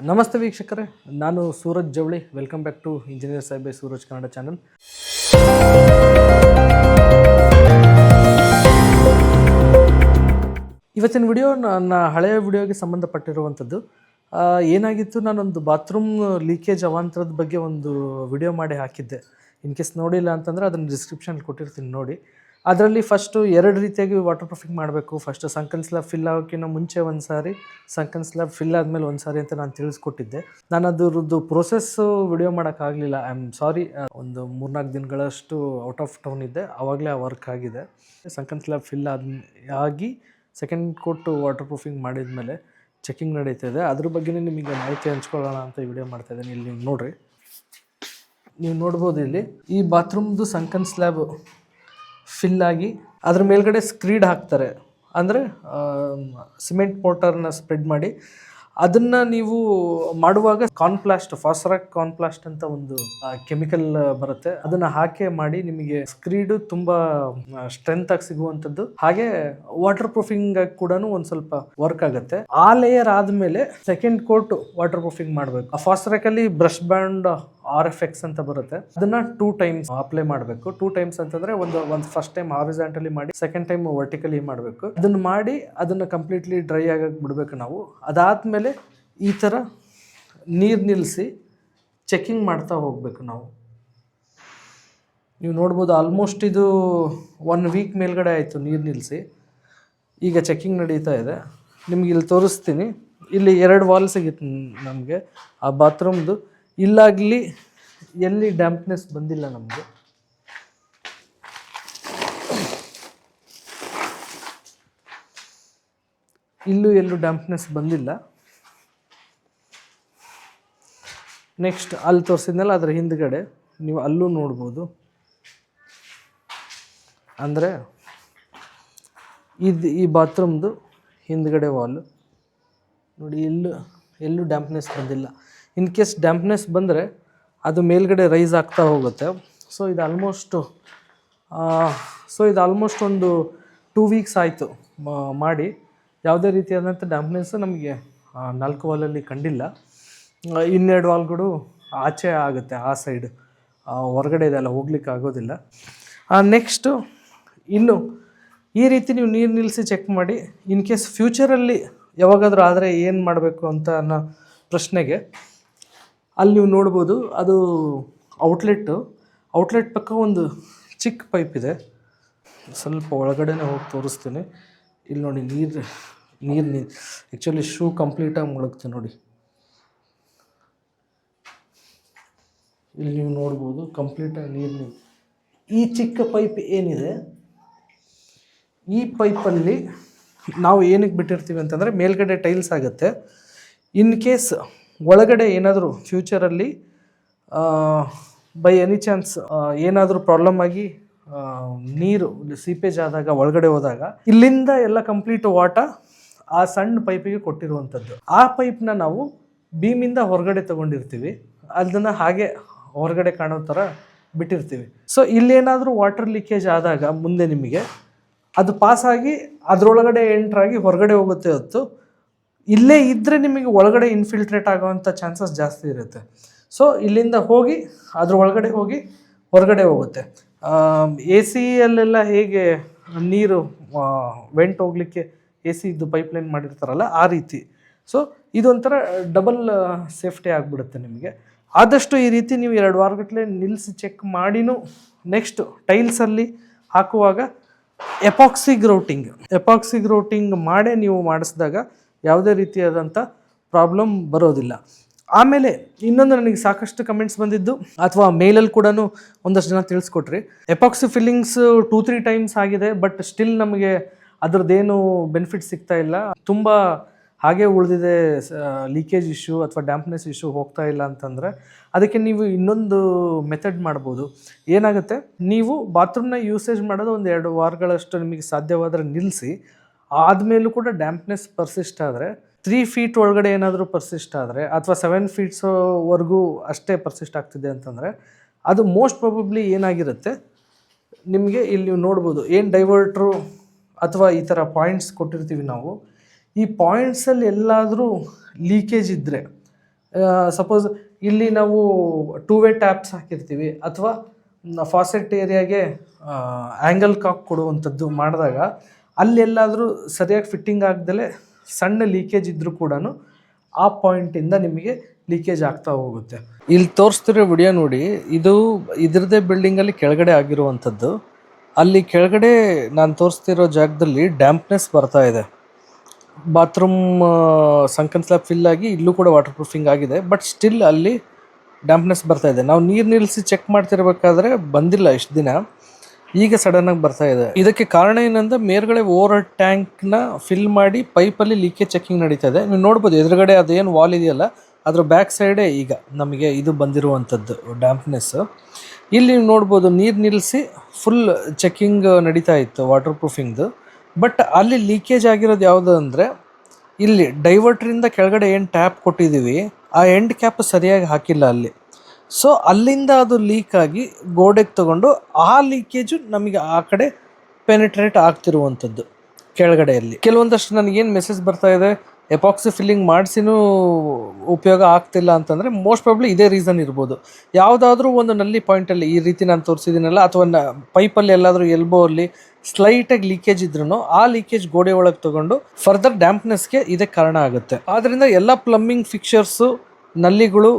ನಮಸ್ತೆ ವೀಕ್ಷಕರೇ, ನಾನು Suraj Javali. Welcome back to engineer Saheb Suraj Kannada channel ಇವತ್ತಿನ ವಿಡಿಯೋ ನನ್ನ ಹಳೆಯ ವಿಡಿಯೋಗೆ ಸಂಬಂಧಪಟ್ಟಿರುವಂಥದ್ದು ಏನಾಗಿತ್ತು, ನಾನೊಂದು ಬಾತ್ರೂಮ್ ಲೀಕೇಜ್ ಅವಾಂತರದ ಬಗ್ಗೆ ಒಂದು ವಿಡಿಯೋ ಮಾಡಿ ಹಾಕಿದ್ದೆ. ಇನ್ ಕೇಸ್ ನೋಡಿಲ್ಲ ಅಂತಂದರೆ ಅದನ್ನು ಡಿಸ್ಕ್ರಿಪ್ಷನ್ ಕೊಟ್ಟಿರ್ತೀನಿ ನೋಡಿ. ಅದರಲ್ಲಿ ಫಸ್ಟು ಎರಡು ರೀತಿಯಾಗಿ ವಾಟರ್ ಪ್ರೂಫಿಂಗ್ ಮಾಡಬೇಕು. ಫಸ್ಟ್ ಸಂಕನ್ ಸ್ಲ್ಯಾಬ್ ಫಿಲ್ ಆಗೋಕ್ಕಿಂತ ಮುಂಚೆ ಒಂದು ಸಾರಿ ಸಂಕನ್ ಸ್ಲ್ಯಾಬ್ ಫಿಲ್ ಆದಮೇಲೆ ಒಂದು ಸಾರಿ ಅಂತ ನಾನು ತಿಳಿಸ್ಕೊಟ್ಟಿದ್ದೆ. ನಾನು ಅದರದ್ದು ಪ್ರೊಸೆಸ್ಸು ವಿಡಿಯೋ ಮಾಡೋಕ್ಕಾಗಲಿಲ್ಲ ಐ ಆಮ್ ಸಾರಿ ಒಂದು ಮೂರ್ನಾಲ್ಕು ದಿನಗಳಷ್ಟು ಔಟ್ ಆಫ್ ಟೌನ್ ಇದ್ದೆ. ಆವಾಗಲೇ ಆ ವರ್ಕ್ ಆಗಿದೆ. ಸಂಕನ್ ಸ್ಲ್ಯಾಬ್ ಫಿಲ್ ಆದ, ಆಗಿ ಸೆಕೆಂಡ್ ಕೊಟ್ಟು ವಾಟರ್ ಪ್ರೂಫಿಂಗ್ ಮಾಡಿದ ಮೇಲೆ ಚೆಕಿಂಗ್ ಇದೆ. ಅದ್ರ ಬಗ್ಗೆನೇ ನಿಮಗೆ ಮಾಹಿತಿ ಹಂಚ್ಕೊಳ್ಳೋಣ ಅಂತ ವಿಡಿಯೋ ಮಾಡ್ತಾ ಇದ್ದೀನಿ. ಇಲ್ಲಿ ನೀವು ನೋಡ್ರಿ. ನೀವು ನೋಡ್ಬೋದು ಇಲ್ಲಿ ಈ ಬಾತ್ರೂಮ್ದು ಸಂಕನ್ ಸ್ಲ್ಯಾಬ್ ಫಿಲ್ ಆಗಿ ಅದ್ರ ಮೇಲ್ಗಡೆ ಸ್ಕ್ರೀಡ್ ಹಾಕ್ತಾರೆ. ಅಂದರೆ ಸಿಮೆಂಟ್ ಮೋಟರ್ನ ಸ್ಪ್ರೆಡ್ ಮಾಡಿ ಅದನ್ನು ನೀವು ಮಾಡುವಾಗ ಕಾನ್ಪ್ಲಾಸ್ಟ್ ಫಾಸ್ರಾಕ್ ಕಾನ್ಪ್ಲಾಸ್ಟ್ ಅಂತ ಒಂದು ಕೆಮಿಕಲ್ ಬರುತ್ತೆ. ಅದನ್ನು ಹಾಕಿ ಮಾಡಿ ನಿಮಗೆ ಸ್ಕ್ರೀಡು ತುಂಬ ಸ್ಟ್ರೆಂತ್ ಆಗಿ ಸಿಗುವಂಥದ್ದು. ಹಾಗೆ ವಾಟರ್ ಪ್ರೂಫಿಂಗ್ ಕೂಡ ಒಂದು ಸ್ವಲ್ಪ ವರ್ಕ್ ಆಗುತ್ತೆ. ಆ ಲೇಯರ್ ಆದಮೇಲೆ ಸೆಕೆಂಡ್ ಕೋಟ್ ವಾಟರ್ ಪ್ರೂಫಿಂಗ್ ಮಾಡಬೇಕು. ಆ ಫಾಸ್ಟ್ರಾಕಲ್ಲಿ brush band R F X ಅಂತ ಬರುತ್ತೆ. ಅದನ್ನ ಟೂ ಟೈಮ್ಸ್ ಅಪ್ಲೈ ಮಾಡಬೇಕು. ಟೂ ಟೈಮ್ಸ್ ಅಂತಂದ್ರೆ ಒಂದು ಒಂದು ಫಸ್ಟ್ ಟೈಮ್ ಹಾರಿಜಾಂಟಲಿ ಮಾಡಿ ಸೆಕೆಂಡ್ ಟೈಮ್ ವರ್ಟಿಕಲಿ ಮಾಡಬೇಕು. ಅದನ್ನ ಮಾಡಿ, ಅದನ್ನ ಕಂಪ್ಲೀಟ್ಲಿ ಡ್ರೈ ಆಗಕ್ಕೆ ಬಿಡಬೇಕು ನಾವು. ಅದಾದ್ಮೇಲೆ ಈ ಥರ ನೀರು ನಿಲ್ಲಿಸಿ ಚೆಕಿಂಗ್ ಮಾಡ್ತಾ ಹೋಗ್ಬೇಕು ನಾವು. ನೀವು ನೋಡ್ಬೋದು ಆಲ್ಮೋಸ್ಟ್ ಇದು ಒನ್ ವೀಕ್ ಮೇಲ್ಗಡೆ ಆಯಿತು ನೀರು ನಿಲ್ಲಿಸಿ ಈಗ ಚೆಕಿಂಗ್ ನಡೀತಾ ಇದೆ. ನಿಮ್ಗೆ ಇಲ್ಲಿ ತೋರಿಸ್ತೀನಿ. ಇಲ್ಲಿ ಎರಡು ವಾಲ್ ಸಿಗುತ್ತೆ ನಮಗೆ. ಆ ಬಾತ್ರೂಮ್ದು ಇಲ್ಲಾಗಲಿ ಎಲ್ಲಿ ಡ್ಯಾಂಪ್ನೆಸ್ ಬಂದಿಲ್ಲ ನಮಗೆ. ಇಲ್ಲೂ ಎಲ್ಲೂ ಡ್ಯಾಂಪ್ನೆಸ್ ಬಂದಿಲ್ಲ. ನೆಕ್ಸ್ಟ್ ಅಲ್ಲಿ ತೋರಿಸಿದ್ನಲ್ಲ ಅದರ ಹಿಂದ್ಗಡೆ, ನೀವು ಅಲ್ಲೂ ನೋಡ್ಬೋದು. ಅಂದರೆ ಇದು ಈ ಬಾತ್ರೂಮ್ದು ಹಿಂದ್ಗಡೆ ವಾಲು ನೋಡಿ, ಎಲ್ಲೂ ಎಲ್ಲೂ ಡ್ಯಾಂಪ್ನೆಸ್ ಬಂದಿಲ್ಲ. ಇನ್ ಕೇಸ್ ಡ್ಯಾಂಪ್ನೆಸ್ ಬಂದರೆ ಅದು ಮೇಲ್ಗಡೆ ರೈಸ್ ಆಗ್ತಾ ಹೋಗುತ್ತೆ. ಸೊ ಇದು ಆಲ್ಮೋಸ್ಟು ಸೊ ಇದು ಆಲ್ಮೋಸ್ಟ್ ಒಂದು ಟೂ ವೀಕ್ಸ್ ಆಯಿತು ಮಾಡಿ. ಯಾವುದೇ ರೀತಿಯಾದಂಥ ಡ್ಯಾಂಪ್ನೆಸ್ ನಮಗೆ ನಾಲ್ಕು ವಾಲಲ್ಲಿ ಕಂಡಿಲ್ಲ. ಇನ್ನೆರಡು ವಾಲ್ಗಳು ಆಚೆ ಆಗುತ್ತೆ, ಆ ಸೈಡ್. ಹೊರಗಡೆ ಇದೆಲ್ಲ ಹೋಗ್ಲಿಕ್ಕೆ ಆಗೋದಿಲ್ಲ. ನೆಕ್ಸ್ಟು ಇನ್ನು ಈ ರೀತಿ ನೀವು ನೀರು ನಿಲ್ಲಿಸಿ ಚೆಕ್ ಮಾಡಿ, ಇನ್ ಕೇಸ್ ಫ್ಯೂಚರಲ್ಲಿ ಯಾವಾಗಾದರೂ ಆದರೆ ಏನು ಮಾಡಬೇಕು ಅಂತ ಅನ್ನೋ ಪ್ರಶ್ನೆಗೆ ಅಲ್ಲಿ ನೀವು ನೋಡ್ಬೋದು ಅದು ಔಟ್ಲೆಟ್ಟು ಔಟ್ಲೆಟ್ ಪಕ್ಕ ಒಂದು ಚಿಕ್ಕ ಪೈಪ್ ಇದೆ. ಸ್ವಲ್ಪ ಒಳಗಡೆನೇ ಹೋಗಿ ತೋರಿಸ್ತೀನಿ. ಇಲ್ಲಿ ನೋಡಿ ನೀರು ನೀರು ನೀರು ಆ್ಯಕ್ಚುಲಿ ಶೂ ಕಂಪ್ಲೀಟಾಗಿ ಮುಳುಗ್ತೀನಿ ನೋಡಿ. ಇಲ್ಲಿ ನೀವು ನೋಡ್ಬೋದು ಕಂಪ್ಲೀಟಾಗಿ ನೀರು ನೀರು. ಈ ಚಿಕ್ಕ ಪೈಪ್ ಏನಿದೆ, ಈ ಪೈಪಲ್ಲಿ ನಾವು ಏನಕ್ಕೆ ಬಿಟ್ಟಿರ್ತೀವಿ ಅಂತಂದರೆ ಮೇಲ್ಗಡೆ ಟೈಲ್ಸ್ ಆಗುತ್ತೆ. ಇನ್ ಕೇಸ್ ಒಳಗಡೆ ಏನಾದರೂ ಫ್ಯೂಚರಲ್ಲಿ ಬೈ ಎನಿ ಚಾನ್ಸ್ ಏನಾದರೂ ಪ್ರಾಬ್ಲಮ್ ಆಗಿ ನೀರು ಸೀಪೇಜ್ ಆದಾಗ, ಒಳಗಡೆ ಹೋದಾಗ, ಇಲ್ಲಿಂದ ಎಲ್ಲ ಕಂಪ್ಲೀಟ್ ವಾಟ ಆ ಸಣ್ಣ ಪೈಪಿಗೆ ಕೊಟ್ಟಿರುವಂಥದ್ದು ಆ ಪೈಪ್ನ ನಾವು ಬೀಮಿಂದ ಹೊರಗಡೆ ತಗೊಂಡಿರ್ತೀವಿ. ಅದನ್ನು ಹಾಗೆ ಹೊರಗಡೆ ಕಾಣೋ ಥರ ಬಿಟ್ಟಿರ್ತೀವಿ. ಸೊ ಇಲ್ಲೇನಾದರೂ ವಾಟರ್ ಲೀಕೇಜ್ ಆದಾಗ, ಮುಂದೆ ನಿಮಗೆ, ಅದು ಪಾಸಾಗಿ ಅದರೊಳಗಡೆ ಎಂಟ್ರಾಗಿ ಹೊರಗಡೆ ಹೋಗುತ್ತೆ ಹೊತ್ತು ಇಲ್ಲೇ ಇದ್ದರೆ ನಿಮಗೆ ಒಳಗಡೆ ಇನ್ಫಿಲ್ಟ್ರೇಟ್ ಆಗೋವಂಥ ಚಾನ್ಸಸ್ ಜಾಸ್ತಿ ಇರುತ್ತೆ. ಸೊ ಇಲ್ಲಿಂದ ಹೋಗಿ, ಅದ್ರ ಒಳಗಡೆ ಹೋಗಿ ಹೊರಗಡೆ ಹೋಗುತ್ತೆ. ಎ ಸಿಯಲ್ಲೆಲ್ಲ ಹೇಗೆ ನೀರು ವೆಂಟ್ ಹೋಗಲಿಕ್ಕೆ ಎ ಸಿ ಇದ್ದು ಪೈಪ್ಲೈನ್ ಮಾಡಿರ್ತಾರಲ್ಲ, ಆ ರೀತಿ. ಸೊ ಇದೊಂಥರ ಡಬಲ್ ಸೇಫ್ಟಿ ಆಗಿಬಿಡುತ್ತೆ ನಿಮಗೆ. ಆದಷ್ಟು ಈ ರೀತಿ ನೀವು ಎರಡು ವಾರಗಟ್ಟಲೆ ನಿಲ್ಲಿಸಿ ಚೆಕ್ ಮಾಡಿನೂ ನೆಕ್ಸ್ಟ್ ಟೈಲ್ಸಲ್ಲಿ ಹಾಕುವಾಗ ಎಪಾಕ್ಸಿ ಗ್ರೌಟಿಂಗ್ ಎಪಾಕ್ಸಿ ಗ್ರೌಟಿಂಗ್ ಮಾಡೇ ನೀವು ಮಾಡಿಸಿದಾಗ ಯಾವುದೇ ರೀತಿಯಾದಂಥ ಪ್ರಾಬ್ಲಮ್ ಬರೋದಿಲ್ಲ. ಆಮೇಲೆ ಇನ್ನೊಂದು ನನಗೆ ಸಾಕಷ್ಟು ಕಮೆಂಟ್ಸ್ ಬಂದಿದ್ದು, ಅಥವಾ ಮೇಲಲ್ಲಿ ಕೂಡ ಒಂದಷ್ಟು ಜನ ತಿಳಿಸ್ಕೊಟ್ರಿ. Epoxy fillings two three times ಆಗಿದೆ ಬಟ್ ಸ್ಟಿಲ್ ನಮಗೆ ಅದರದ್ದೇನು ಬೆನಿಫಿಟ್ ಸಿಗ್ತಾ ಇಲ್ಲ. ತುಂಬ ಹಾಗೆ ಉಳಿದಿದೆ ಲೀಕೇಜ್ ಇಶ್ಯೂ ಅಥವಾ ಡ್ಯಾಂಪ್ನೆಸ್ ಇಶ್ಯೂ ಹೋಗ್ತಾ ಇಲ್ಲ ಅಂತಂದರೆ, ಅದಕ್ಕೆ ನೀವು ಇನ್ನೊಂದು ಮೆಥಡ್ ಮಾಡ್ಬೋದು. ಏನಾಗುತ್ತೆ? ನೀವು ಬಾತ್ರೂಮ್ನ ಯೂಸೇಜ್ ಮಾಡೋದು ಒಂದು ಎರಡು ವಾರಗಳಷ್ಟು ನಿಮಗೆ ಸಾಧ್ಯವಾದರೆ ನಿಲ್ಲಿಸಿ. ಆದಮೇಲೂ ಕೂಡ ಡ್ಯಾಂಪ್ನೆಸ್ ಪರ್ಸಿಸ್ಟ್ ಆದರೆ ತ್ರೀ ಫೀಟ್ ಒಳಗಡೆ ಏನಾದರೂ ಪರ್ಸಿಸ್ಟ್ ಆದರೆ, ಅಥವಾ ಸೆವೆನ್ ಫೀಟ್ಸ್ವರೆಗೂ ಅಷ್ಟೇ ಪರ್ಸಿಸ್ಟ್ ಆಗ್ತಿದೆ ಅಂತಂದರೆ, ಅದು ಮೋಸ್ಟ್ ಪ್ರಾಬಬ್ಲಿ ಏನಾಗಿರುತ್ತೆ? ನಿಮಗೆ ಇಲ್ಲಿ ನೀವು ನೋಡ್ಬೋದು, ಏನು ಡೈವರ್ಟ್ರು ಅಥವಾ ಈ ಥರ ಪಾಯಿಂಟ್ಸ್ ಕೊಟ್ಟಿರ್ತೀವಿ ನಾವು, ಈ ಪಾಯಿಂಟ್ಸಲ್ಲಿ ಎಲ್ಲಾದರೂ ಲೀಕೇಜ್ ಇದ್ದರೆ ಸಪೋಸ್ ಇಲ್ಲಿ ನಾವು ಟೂ ವೇ ಟ್ಯಾಪ್ಸ್ ಹಾಕಿರ್ತೀವಿ, ಅಥವಾ ಫಾಸೆಟ್ ಏರಿಯಾಗೆ ಆ್ಯಂಗಲ್ ಕಾಕ್ ಕೊಡುವಂಥದ್ದು ಮಾಡಿದಾಗ ಅಲ್ಲೆಲ್ಲಾದರೂ ಸರಿಯಾಗಿ ಫಿಟ್ಟಿಂಗ್ ಆಗ್ದಲೇ ಸಣ್ಣ ಲೀಕೇಜ್ ಇದ್ದರೂ ಕೂಡ ಆ ಪಾಯಿಂಟಿಂದ ನಿಮಗೆ ಲೀಕೇಜ್ ಆಗ್ತಾ ಹೋಗುತ್ತೆ. ಇಲ್ಲಿ ತೋರಿಸ್ತಿರೋ ವಿಡಿಯೋ ನೋಡಿ, ಇದು ಇದರದೇ ಬಿಲ್ಡಿಂಗಲ್ಲಿ ಕೆಳಗಡೆ ಆಗಿರುವಂಥದ್ದು. ಅಲ್ಲಿ ಕೆಳಗಡೆ ನಾನು ತೋರಿಸ್ತಿರೋ ಜಾಗದಲ್ಲಿ ಡ್ಯಾಂಪ್ನೆಸ್ ಬರ್ತಾ ಇದೆ. ಬಾತ್ರೂಮ್ ಸಂಕನ್ ಸ್ಲ್ಯಾಬ್ ಫಿಲ್ ಆಗಿ ಇಲ್ಲೂ ಕೂಡ ವಾಟರ್ ಪ್ರೂಫಿಂಗ್ ಆಗಿದೆ ಬಟ್ ಸ್ಟಿಲ್ ಅಲ್ಲಿ ಡ್ಯಾಂಪ್ನೆಸ್ ಬರ್ತಾ ಇದೆ. ನಾವು ನೀರು ನಿಲ್ಲಿಸಿ ಚೆಕ್ ಮಾಡ್ತಿರ್ಬೇಕಾದ್ರೆ ಬಂದಿಲ್ಲ ಇಷ್ಟು ದಿನ. ಈಗ ಸಡನ್ ಆಗಿ ಬರ್ತಾ ಇದೆ. ಇದಕ್ಕೆ ಕಾರಣ ಏನಂದ್ರೆ ಮೇಲ್ಗಡೆ ಓವರ್ ಟ್ಯಾಂಕ್ನ ಫಿಲ್ ಮಾಡಿ ಪೈಪಲ್ಲಿ ಲೀಕೇಜ್ ಚೆಕಿಂಗ್ ನಡೀತಾ ಇದೆ. ನೀವು ನೋಡ್ಬೋದು ಎದುರುಗಡೆ ಅದೇನು ವಾಲ್ ಇದೆಯಲ್ಲ, ಅದ್ರ ಬ್ಯಾಕ್ ಸೈಡೇ ಈಗ ನಮಗೆ ಇದು ಬಂದಿರುವಂಥದ್ದು ಡ್ಯಾಂಪ್ನೆಸ್ ಇಲ್ಲಿ ನೀವು ನೋಡ್ಬೋದು ನೀರು ನಿಲ್ಲಿಸಿ ಫುಲ್ ಚೆಕಿಂಗ್ ನಡೀತಾ ಇತ್ತು ವಾಟರ್ ಪ್ರೂಫಿಂಗ್ದು ಬಟ್ ಅಲ್ಲಿ ಲೀಕೇಜ್ ಆಗಿರೋದು ಯಾವುದು ಅಂದರೆ, ಇಲ್ಲಿ ಡೈವರ್ಟ್ರಿಂದ ಕೆಳಗಡೆ ಏನು ಟ್ಯಾಪ್ ಕೊಟ್ಟಿದ್ದೀವಿ ಆ ಎಂಡ್ ಕ್ಯಾಪ್ ಸರಿಯಾಗಿ ಹಾಕಿಲ್ಲ ಅಲ್ಲಿ. ಸೊ ಅಲ್ಲಿಂದ ಅದು ಲೀಕ್ ಆಗಿ ಗೋಡೆಗೆ ತಗೊಂಡು ಆ ಲೀಕೇಜು ನಮಗೆ ಆ ಕಡೆ ಪೆನಿಟ್ರೇಟ್ ಆಗ್ತಿರುವಂಥದ್ದು ಕೆಳಗಡೆಯಲ್ಲಿ. ಕೆಲವೊಂದಷ್ಟು ನನಗೇನು ಮೆಸೇಜ್ ಬರ್ತಾ ಇದೆ ಎಪಾಕ್ಸಿ ಫಿಲ್ಲಿಂಗ್ ಮಾಡಿಸಿನೂ ಉಪಯೋಗ ಆಗ್ತಿಲ್ಲ ಅಂತಂದರೆ ಮೋಸ್ಟ್ ಪ್ರಾಬ್ಲಿ ಇದೇ ರೀಸನ್ ಇರ್ಬೋದು. ಯಾವುದಾದ್ರೂ ಒಂದು ನಲ್ಲಿ ಪಾಯಿಂಟಲ್ಲಿ ಈ ರೀತಿ ನಾನು ತೋರಿಸಿದ್ದೀನಲ್ಲ, ಅಥವಾ ನ ಪೈಪಲ್ಲಿ ಎಲ್ಲಾದರೂ ಎಲ್ಬೋ ಅಲ್ಲಿ ಸ್ಲೈಟಾಗಿ ಲೀಕೇಜ್ ಇದ್ರೂ ಆ ಲೀಕೇಜ್ ಗೋಡೆ ಒಳಗೆ ತಗೊಂಡು ಫರ್ದರ್ ಡ್ಯಾಂಪ್ನೆಸ್ಗೆ ಇದೇ ಕಾರಣ ಆಗುತ್ತೆ. ಆದ್ದರಿಂದ ಎಲ್ಲ ಪ್ಲಂಬಿಂಗ್ ಫಿಕ್ಚರ್ಸು ನಲ್ಲಿಗಳು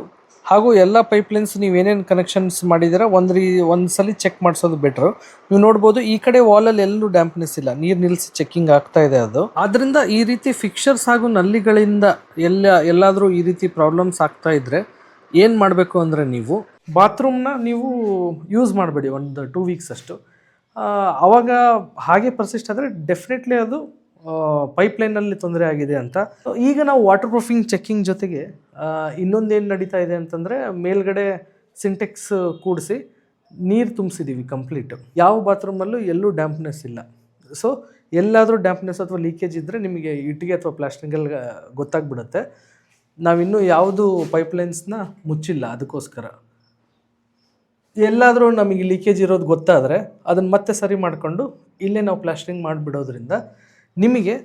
ಹಾಗೂ ಎಲ್ಲ ಪೈಪ್ಲೈನ್ಸ್ ನೀವು ಏನೇನು ಕನೆಕ್ಷನ್ಸ್ ಮಾಡಿದ್ದೀರಾ, ಒಂದು ರೀ ಒಂದು ಸಲ ಚೆಕ್ ಮಾಡಿಸೋದು ಬೆಟ್ರು ನೀವು ನೋಡ್ಬೋದು, ಈ ಕಡೆ ವಾಲಲ್ಲಿ ಎಲ್ಲೂ ಡ್ಯಾಂಪ್ನೆಸ್ ಇಲ್ಲ. ನೀರು ನಿಲ್ಲಿಸಿ ಚೆಕ್ಕಿಂಗ್ ಆಗ್ತಾ ಇದೆ ಅದು. ಆದ್ದರಿಂದ ಈ ರೀತಿ ಫಿಕ್ಷರ್ಸ್ ಹಾಗೂ ನಲ್ಲಿಗಳಿಂದ ಎಲ್ಲ, ಎಲ್ಲಾದರೂ ಈ ರೀತಿ ಪ್ರಾಬ್ಲಮ್ಸ್ ಆಗ್ತಾ ಇದ್ದರೆ ಏನು ಮಾಡಬೇಕು ಅಂದರೆ ನೀವು ಬಾತ್ರೂಮ್ನ ನೀವು ಯೂಸ್ ಮಾಡಬೇಡಿ, ಒಂದು ಟೂ ವೀಕ್ಸ್ ಅಷ್ಟು. ಅವಾಗ ಹಾಗೆ ಪರ್ಸಿಸ್ಟ್ ಆದರೆ ಡೆಫಿನೆಟ್ಲಿ ಅದು ಪೈಪ್ಲೈನಲ್ಲಿ ತೊಂದರೆ ಆಗಿದೆ ಅಂತ. ಈಗ ನಾವು ವಾಟರ್ ಪ್ರೂಫಿಂಗ್ ಚೆಕ್ಕಿಂಗ್ ಜೊತೆಗೆ ಇನ್ನೊಂದೇನು ನಡೀತಾ ಇದೆ ಅಂತಂದರೆ ಮೇಲ್ಗಡೆ ಸಿಂಟೆಕ್ಸ್ ಕೂಡಿಸಿ ನೀರು ತುಂಬಿಸಿದ್ದೀವಿ ಕಂಪ್ಲೀಟ್ ಯಾವ ಬಾತ್ರೂಮಲ್ಲೂ ಎಲ್ಲೂ ಡ್ಯಾಂಪ್ನೆಸ್ ಇಲ್ಲ. ಸೊ ಎಲ್ಲಾದರೂ ಡ್ಯಾಂಪ್ನೆಸ್ ಅಥವಾ ಲೀಕೇಜ್ ಇದ್ದರೆ ನಿಮಗೆ ಇಟ್ಟಿಗೆ ಅಥವಾ ಪ್ಲಾಸ್ಟಿಂಗಲ್ಲಿ ಗೊತ್ತಾಗ್ಬಿಡುತ್ತೆ. ನಾವಿನ್ನೂ ಯಾವುದು ಪೈಪ್ಲೈನ್ಸ್ನ ಮುಚ್ಚಿಲ್ಲ ಅದಕ್ಕೋಸ್ಕರ. ಎಲ್ಲಾದರೂ ನಮಗೆ ಲೀಕೇಜ್ ಇರೋದು ಗೊತ್ತಾದರೆ ಅದನ್ನು ಮತ್ತೆ ಸರಿ ಮಾಡಿಕೊಂಡು ಇಲ್ಲೇ ನಾವು ಪ್ಲಾಸ್ಟಿಂಗ್ ಮಾಡಿಬಿಡೋದ್ರಿಂದ ನಿಮಗೆ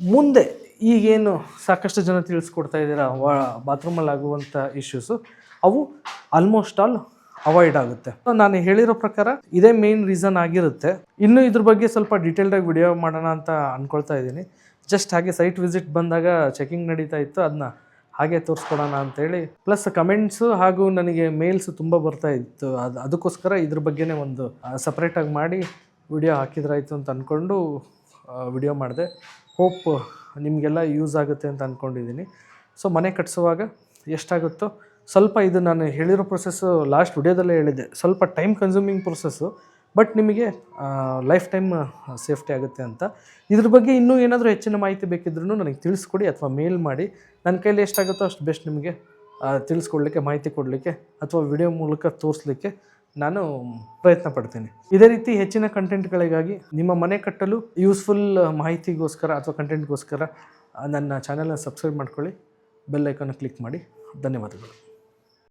ಮುಂದೆ ಈಗೇನು ಸಾಕಷ್ಟು ಜನ ತಿಳಿಸ್ಕೊಡ್ತಾ ಇದ್ದೀರಾ, ವಾ, ಬಾತ್ರೂಮಲ್ಲಿ ಆಗುವಂಥ ಇಶ್ಯೂಸು ಅವು ಆಲ್ಮೋಸ್ಟ್ ಆಲ್ ಅವಾಯ್ಡ್ ಆಗುತ್ತೆ. ನಾನು ಹೇಳಿರೋ ಪ್ರಕಾರ ಇದೇ ಮೇನ್ ರೀಸನ್ ಆಗಿರುತ್ತೆ. ಇನ್ನು ಇದ್ರ ಬಗ್ಗೆ ಸ್ವಲ್ಪ ಡೀಟೇಲ್ಡಾಗಿ ವಿಡಿಯೋ ಮಾಡೋಣ ಅಂತ ಅಂದ್ಕೊಳ್ತಾ ಇದ್ದೀನಿ. ಜಸ್ಟ್ ಹಾಗೆ ಸೈಟ್ ವಿಸಿಟ್ ಬಂದಾಗ ಚೆಕಿಂಗ್ ನಡೀತಾ ಇತ್ತು ಅದನ್ನ ಹಾಗೆ ತೋರಿಸ್ಕೊಡೋಣ ಅಂತೇಳಿ. ಪ್ಲಸ್ ಕಮೆಂಟ್ಸು ಹಾಗೂ ನನಗೆ ಮೇಲ್ಸ್ ತುಂಬ ಬರ್ತಾ ಇತ್ತು. ಅದು, ಅದಕ್ಕೋಸ್ಕರ ಇದ್ರ ಬಗ್ಗೆನೇ ಒಂದು ಸಪ್ರೇಟಾಗಿ ಮಾಡಿ ವಿಡಿಯೋ ಹಾಕಿದ್ರಾಯ್ತು ಅಂತ ಅಂದ್ಕೊಂಡು ವಿಡಿಯೋ ಮಾಡಿದೆ. ಹೋಪ್ ನಿಮಗೆಲ್ಲ ಯೂಸ್ ಆಗುತ್ತೆ ಅಂತ ಅಂದ್ಕೊಂಡಿದ್ದೀನಿ ಸೊ ಮನೆ ಕಟ್ಸುವಾಗ ಎಷ್ಟಾಗುತ್ತೋ ಸ್ವಲ್ಪ ಇದು ನಾನು ಹೇಳಿರೋ ಪ್ರೊಸೆಸ್ಸು ಲಾಸ್ಟ್ ವಿಡಿಯೋದಲ್ಲೇ ಹೇಳಿದ್ದೆ. ಸ್ವಲ್ಪ ಟೈಮ್ ಕನ್ಸ್ಯೂಮಿಂಗ್ ಪ್ರೊಸೆಸ್ಸು ಬಟ್ ನಿಮಗೆ ಲೈಫ್ ಟೈಮ್ ಸೇಫ್ಟಿ ಆಗುತ್ತೆ ಅಂತ. ಇದ್ರ ಬಗ್ಗೆ ಇನ್ನೂ ಏನಾದರೂ ಹೆಚ್ಚಿನ ಮಾಹಿತಿ ಬೇಕಿದ್ರೂ ನನಗೆ ತಿಳಿಸ್ಕೊಡಿ ಅಥವಾ ಮೇಲ್ ಮಾಡಿ. ನನ್ನ ಕೈಲಿ ಎಷ್ಟಾಗುತ್ತೋ ಅಷ್ಟು ಬೆಸ್ಟ್ ನಿಮಗೆ ತಿಳಿಸ್ಕೊಡ್ಲಿಕ್ಕೆ, ಮಾಹಿತಿ ಕೊಡಲಿಕ್ಕೆ ಅಥವಾ ವಿಡಿಯೋ ಮೂಲಕ ತೋರಿಸ್ಲಿಕ್ಕೆ ನಾನು ಪ್ರಯತ್ನ ಪಡ್ತೇನೆ. ಇದೇ ರೀತಿ ಹೆಚ್ಚಿನ ಕಂಟೆಂಟ್ಗಳಿಗಾಗಿ ನಿಮ್ಮ ಮನೆ ಕಟ್ಟಲು ಯೂಸ್ಫುಲ್ ಮಾಹಿತಿಗೋಸ್ಕರ ಅಥವಾ ಕಂಟೆಂಟ್ಗೋಸ್ಕರ ನನ್ನ ಚಾನಲ್ನ ಸಬ್ಸ್ಕ್ರೈಬ್ ಮಾಡ್ಕೊಳ್ಳಿ. ಬೆಲ್ ಐಕಾನ್ ಕ್ಲಿಕ್ ಮಾಡಿ. ಧನ್ಯವಾದಗಳು.